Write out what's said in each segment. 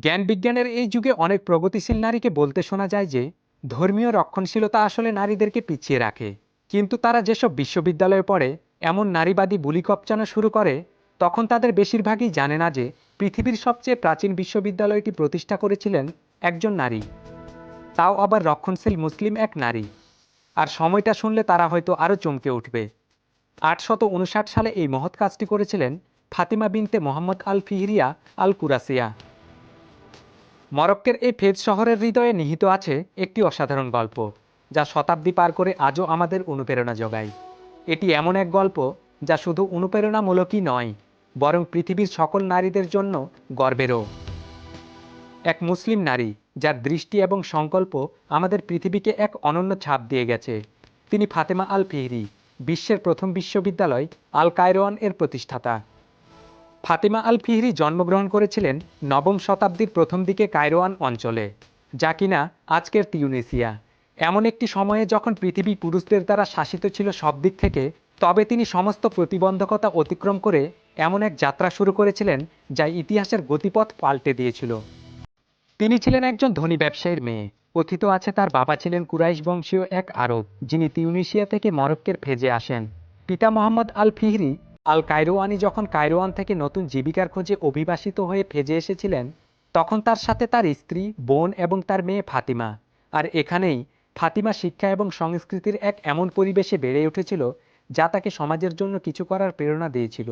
জ্ঞান বিজ্ঞানের এই যুগে অনেক প্রগতিশীল নারীকে বলতে শোনা যায় যে, ধর্মীয় রক্ষণশীলতা আসলে নারীদেরকে পিছিয়ে রাখে। কিন্তু তারা যেসব বিশ্ববিদ্যালয়ে পড়ে, এমন নারীবাদী বুলি কপচানো শুরু করে, তখন তাদের বেশিরভাগই জানে না যে, পৃথিবীর সবচেয়ে প্রাচীন বিশ্ববিদ্যালয়টি প্রতিষ্ঠা করেছিলেন একজন নারী। তাও আবার রক্ষণশীল মুসলিম এক নারী। আর সময়টা শুনলে তারা হয়তো আরও চমকে উঠবে। আটশত উনষাট সালে এই মহৎ কাজটি করেছিলেন ফাতিমা বিনতে মোহাম্মদ আল ফিহরিয়া আল কুরাসিয়া মরক্কের এই ফেজ শহরের হৃদয়ে নিহিত আছে একটি অসাধারণ গল্প, যা শতাব্দী পার করে আজও আমাদের অনুপ্রেরণা যোগায়। এটি এমন এক গল্প, যা শুধু অনুপ্রেরণামূলকই নয়, বরং পৃথিবীর সকল নারীদের জন্য গর্বেরও। এক মুসলিম নারী, যার দৃষ্টি এবং সংকল্প আমাদের পৃথিবীকে এক অনন্য ছাপ দিয়ে গেছে। তিনি ফাতেমা আল ফিহরি বিশ্বের প্রথম বিশ্ববিদ্যালয় আল কায়রোয়ান এর প্রতিষ্ঠাতা। ফাতিমা আল ফিহরি জন্মগ্রহণ করেছিলেন নবম শতাব্দীর প্রথম দিকে কায়রোয়ান অঞ্চলে, যা কিনা আজকের তিউনেসিয়া। এমন একটি সময়ে যখন পৃথিবী পুরুষদের দ্বারা শাসিত ছিল সব দিক থেকে, তবে তিনি সমস্ত প্রতিবন্ধকতা অতিক্রম করে এমন এক যাত্রা শুরু করেছিলেন যা ইতিহাসের গতিপথ পাল্টে দিয়েছিল। তিনি ছিলেন একজন ধনী ব্যবসায়ীর মেয়ে। কথিত আছে তার বাবা ছিলেন কুরাইশ বংশীয় এক আরব, যিনি তিউনিশিয়া থেকে মরক্কের ফেজে আসেন। পিতা মোহাম্মদ আল ফিহরি আল কায়রোয়ানি যখন কায়রোয়ান থেকে নতুন জীবিকার খোঁজে অভিবাসিত হয়ে ফেজে এসেছিলেন, তখন তার সাথে তার স্ত্রী, বোন এবং তার মেয়ে ফাতিমা। আর এখানেই ফাতিমা শিক্ষা এবং সংস্কৃতির এক এমন পরিবেশে বেড়ে উঠেছিল, যা তাকে সমাজের জন্য কিছু করার প্রেরণা দিয়েছিল।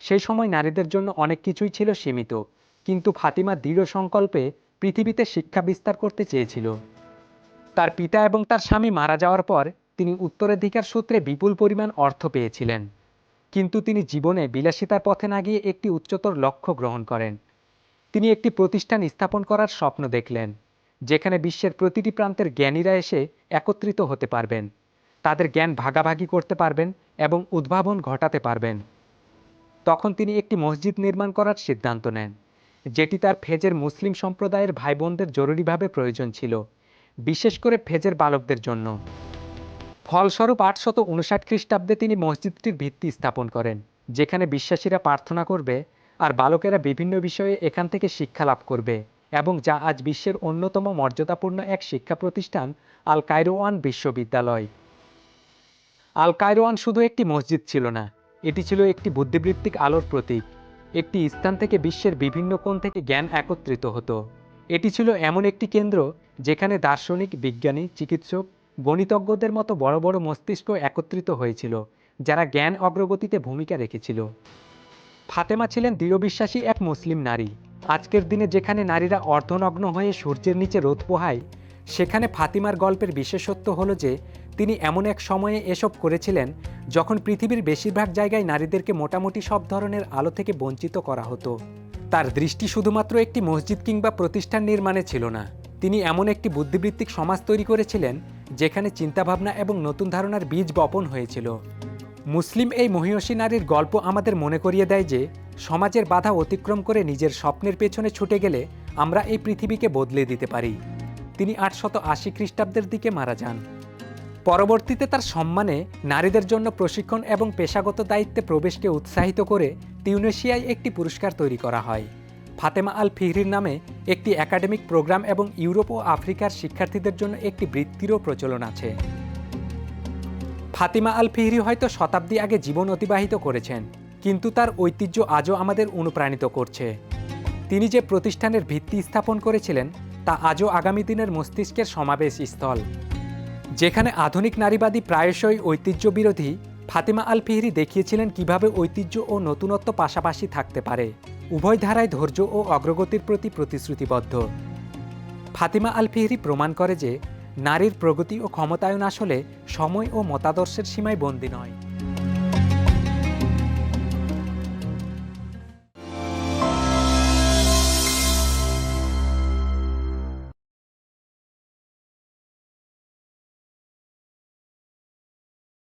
সেই সময় নারীদের জন্য অনেক কিছুই ছিল সীমিত, কিন্তু ফাতিমা দৃঢ় সংকল্পে পৃথিবীতে শিক্ষা বিস্তার করতে চেয়েছিল। তার পিতা এবং তার স্বামী মারা যাওয়ার পর তিনি উত্তরাধিকার সূত্রে বিপুল পরিমাণ অর্থ পেয়েছিলেন। কিন্তু তিনি জীবনে বিলাসিতার পথে না গিয়ে একটি উচ্চতর লক্ষ্য গ্রহণ করেন। তিনি একটি প্রতিষ্ঠান স্থাপন করার স্বপ্ন দেখলেন, যেখানে বিশ্বের প্রতিটি প্রান্তের জ্ঞানীরা এসে একত্রিত হতে পারবেন, তাদের জ্ঞান ভাগাভাগি করতে পারবেন এবং উদ্ভাবন ঘটাতে পারবেন। তখন তিনি একটি মসজিদ নির্মাণ করার সিদ্ধান্ত নেন, যেটি তার ফেজের মুসলিম সম্প্রদায়ের ভাই বোনদের জরুরিভাবে প্রয়োজন ছিল, বিশেষ করে ফেজের বালকদের জন্য। ফলস্বরূপ আটশত উনষাট খ্রিস্টাব্দে তিনি মসজিদটির ভিত্তি স্থাপন করেন, যেখানে বিশ্বাসীরা প্রার্থনা করবে আর বালকেরা বিভিন্ন বিষয়ে এখান থেকে শিক্ষা লাভ করবে এবং যা আজ বিশ্বের অন্যতম মর্যাদাপূর্ণ এক শিক্ষা প্রতিষ্ঠান আল কায়রোয়ান বিশ্ববিদ্যালয়। আল কায়রোয়ান শুধু একটি মসজিদ ছিল না, এটি ছিল একটি বুদ্ধিবৃত্তিক আলোর প্রতীক। একটি স্থান থেকে বিশ্বের বিভিন্ন কোণ থেকে জ্ঞান একত্রিত হতো। এটি ছিল এমন একটি কেন্দ্র, যেখানে দার্শনিক, বিজ্ঞানী, চিকিৎসক গণিতজ্ঞদের মতো বড় বড় মস্তিষ্ক একত্রিত হয়েছিল, যারা জ্ঞান অগ্রগতিতে ভূমিকা রেখেছিল। ফাতেমা ছিলেন দৃঢ়বিশ্বাসী এক মুসলিম নারী। আজকের দিনে যেখানে নারীরা অর্ধনগ্ন হয়ে সূর্যের নিচে রোদ পোহায়, সেখানে ফাতিমার গল্পের বিশেষত্ব হলো যে, তিনি এমন এক সময়ে এসব করেছিলেন যখন পৃথিবীর বেশিরভাগ জায়গায় নারীদেরকে মোটামুটি সব ধরনের আলো থেকে বঞ্চিত করা হতো। তার দৃষ্টি শুধুমাত্র একটি মসজিদ কিংবা প্রতিষ্ঠান নির্মাণে ছিল না। তিনি এমন একটি বুদ্ধিবৃত্তিক সমাজ তৈরি করেছিলেন যেখানে চিন্তাভাবনা এবং নতুন ধারণার বীজ বপন হয়েছিল। মুসলিম এই মহিষী নারীর গল্প আমাদের মনে করিয়ে দেয় যে, সমাজের বাধা অতিক্রম করে নিজের স্বপ্নের পেছনে ছুটে গেলে আমরা এই পৃথিবীকে বদলে দিতে পারি। তিনি আটশত আশি খ্রিস্টাব্দের দিকে মারা যান। পরবর্তীতে তার সম্মানে নারীদের জন্য প্রশিক্ষণ এবং পেশাগত দায়িত্বে প্রবেশকে উৎসাহিত করে তিউনেশিয়ায় একটি পুরস্কার তৈরি করা হয়। ফাতেমা আল ফিহরির নামে একটি একাডেমিক প্রোগ্রাম এবং ইউরোপ ও আফ্রিকার শিক্ষার্থীদের জন্য একটি বৃত্তিরও প্রচলন আছে। ফাতিমা আল ফিহরি হয়তো শতাব্দী আগে জীবন অতিবাহিত করেছেন, কিন্তু তার ঐতিহ্য আজও আমাদের অনুপ্রাণিত করছে। তিনি যে প্রতিষ্ঠানের ভিত্তি স্থাপন করেছিলেন, তা আজও আগামী দিনের মস্তিষ্কের সমাবেশ স্থল। যেখানে আধুনিক নারীবাদী প্রায়শই ঐতিহ্য বিরোধী ফাতিমা আল ফিহরি দেখিয়েছিলেন কীভাবে ঐতিহ্য ও নতুনত্ব পাশাপাশি থাকতে পারে। উভয় ধারায় ধৈর্য ও অগ্রগতির প্রতি প্রতিশ্রুতিবদ্ধ। ফাতিমা আল ফিহরি প্রমাণ করে যে, নারীর প্রগতি ও ক্ষমতায়ন আসলে সময় ও মতাদর্শের সীমায় বন্দী নয়।